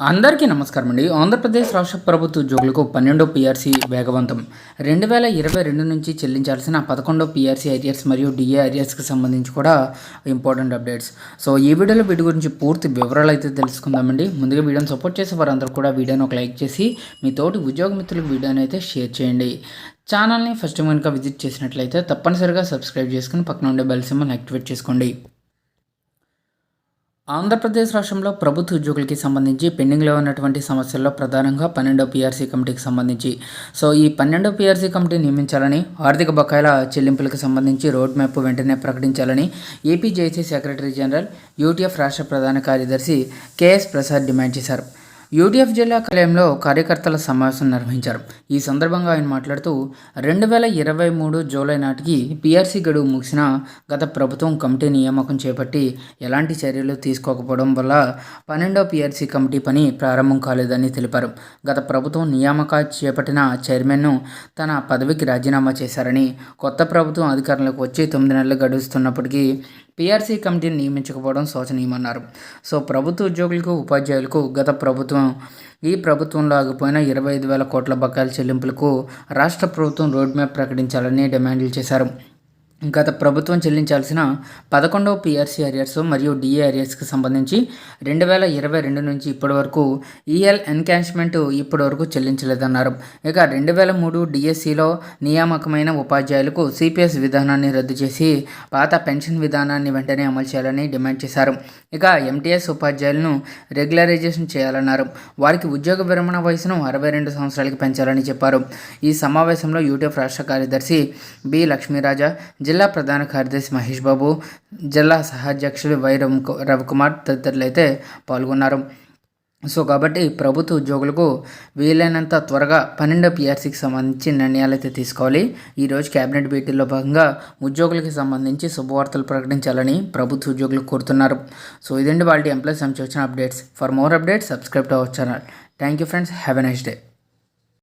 అందరికీ నమస్కారం అండి. ఆంధ్రప్రదేశ్ రాష్ట్ర ప్రభుత్వ ఉద్యోగులకు పన్నెండో పీఆర్సీ వేగవంతం. రెండు వేల ఇరవై రెండు నుంచి చెల్లించాల్సిన పదకొండో పీఆర్సీ అరియర్స్ మరియు డిఏ అరియర్స్కి సంబంధించి కూడా ఇంపార్టెంట్ అప్డేట్స్. సో ఈ వీడియోలో వీటి గురించి పూర్తి వివరాలు అయితే తెలుసుకుందామండి ముందుగా వీడియోని సపోర్ట్ చేసే వారందరూ కూడా వీడియోని ఒక లైక్ చేసి మీ తోటి ఉద్యోగ మిత్రులకు వీడియోని అయితే షేర్ చేయండి. ఛానల్ని ఫస్ట్ టైం కనుక విజిట్ చేసినట్లయితే తప్పనిసరిగా సబ్స్క్రైబ్ చేసుకుని పక్కన ఉండే బెల్ సింబల్ యాక్టివేట్ చేసుకోండి. ఆంధ్రప్రదేశ్ రాష్ట్రంలో ప్రభుత్వ ఉద్యోగులకి సంబంధించి పెండింగ్లో ఉన్నటువంటి సమస్యల్లో ప్రధానంగా పన్నెండో పీఆర్సీ కమిటీకి సంబంధించి. సో ఈ పన్నెండో పీఆర్సీ కమిటీ నియమించాలని ఆర్థిక బకాయిల చెల్లింపులకు సంబంధించి రోడ్ మ్యాప్ వెంటనే ప్రకటించాలని AP JC secretary general UTF రాష్ట్ర ప్రధాన కార్యదర్శి కేఎస్ ప్రసాద్ డిమాండ్ చేశారు. యూటీఎఫ్ జిల్లా కార్యాలయంలో కార్యకర్తల సమావేశం నిర్వహించారు. ఈ సందర్భంగా ఆయన మాట్లాడుతూ రెండు వేల ఇరవై మూడు జూలై నాటికి పీఆర్సీ గడువు ముగిసిన గత ప్రభుత్వం కమిటీ నియామకం చేపట్టి ఎలాంటి చర్యలు తీసుకోకపోవడం వల్ల పన్నెండో పీఆర్సీ కమిటీ పని ప్రారంభం కాలేదని తెలిపారు. గత ప్రభుత్వం నియామక చేపట్టిన చైర్మన్ను తన పదవికి రాజీనామా చేశారని కొత్త ప్రభుత్వం అధికారంలోకి వచ్చి తొమ్మిది నెలలు గడుస్తున్నప్పటికీ పీఆర్సీ కమిటీని నియమించకపోవడం శోచనీయమన్నారు. సో ప్రభుత్వ ఉద్యోగులకు ఉపాధ్యాయులకు గత ప్రభుత్వం ఈ ప్రభుత్వంలో ఆగిపోయిన ఇరవై ఐదు వేల కోట్ల బకాయిల చెల్లింపులకు రాష్ట్ర ప్రభుత్వం రోడ్ మ్యాప్ ప్రకటించాలని డిమాండ్లు చేశారు. గత ప్రభుత్వం చెల్లించాల్సిన పదకొండవ పిఆర్సీ అరియర్స్ మరియు డిఏ అరియర్స్కి సంబంధించి రెండు వేల ఇరవై రెండు నుంచి ఇప్పటి వరకు ఈఎల్ ఎన్కాష్మెంట్ ఇప్పటి వరకు చెల్లించలేదన్నారు. ఇక రెండు వేల మూడు డిఎస్సిలో నియామకమైన ఉపాధ్యాయులకు సిపిఎస్ విధానాన్ని రద్దు చేసి పాత పెన్షన్ విధానాన్ని వెంటనే అమలు చేయాలని డిమాండ్ చేశారు. ఇక ఎంటీఎస్ ఉపాధ్యాయులను రెగ్యులరైజేషన్ చేయాలన్నారు. వారికి ఉద్యోగ విరమణ వయసును అరవై రెండు సంవత్సరాలకి పెంచాలని చెప్పారు. ఈ సమావేశంలో యూటీఎఫ్ రాష్ట్ర కార్యదర్శి బి లక్ష్మీరాజా జిల్లా ప్రధాన కార్యదర్శి మహేష్ బాబు జిల్లా సహాధ్యక్షులు వై రవికుమార్ తదితరులు అయితే పాల్గొన్నారు. సో కాబట్టి ప్రభుత్వ ఉద్యోగులకు వీలైనంత త్వరగా పన్నెండో పిఆర్సీకి సంబంధించి నిర్ణయాలు అయితే తీసుకోవాలి. ఈరోజు కేబినెట్ భేటీలో భాగంగా ఉద్యోగులకు సంబంధించి శుభవార్తలు ప్రకటించాలని ప్రభుత్వ ఉద్యోగులు కోరుతున్నారు. సో ఇదండి వాళ్ళ ఎంప్లాయీస్ సంబంధించి వచ్చిన updates. For more updates subscribe to our channel. Thank you friends. Have a nice day.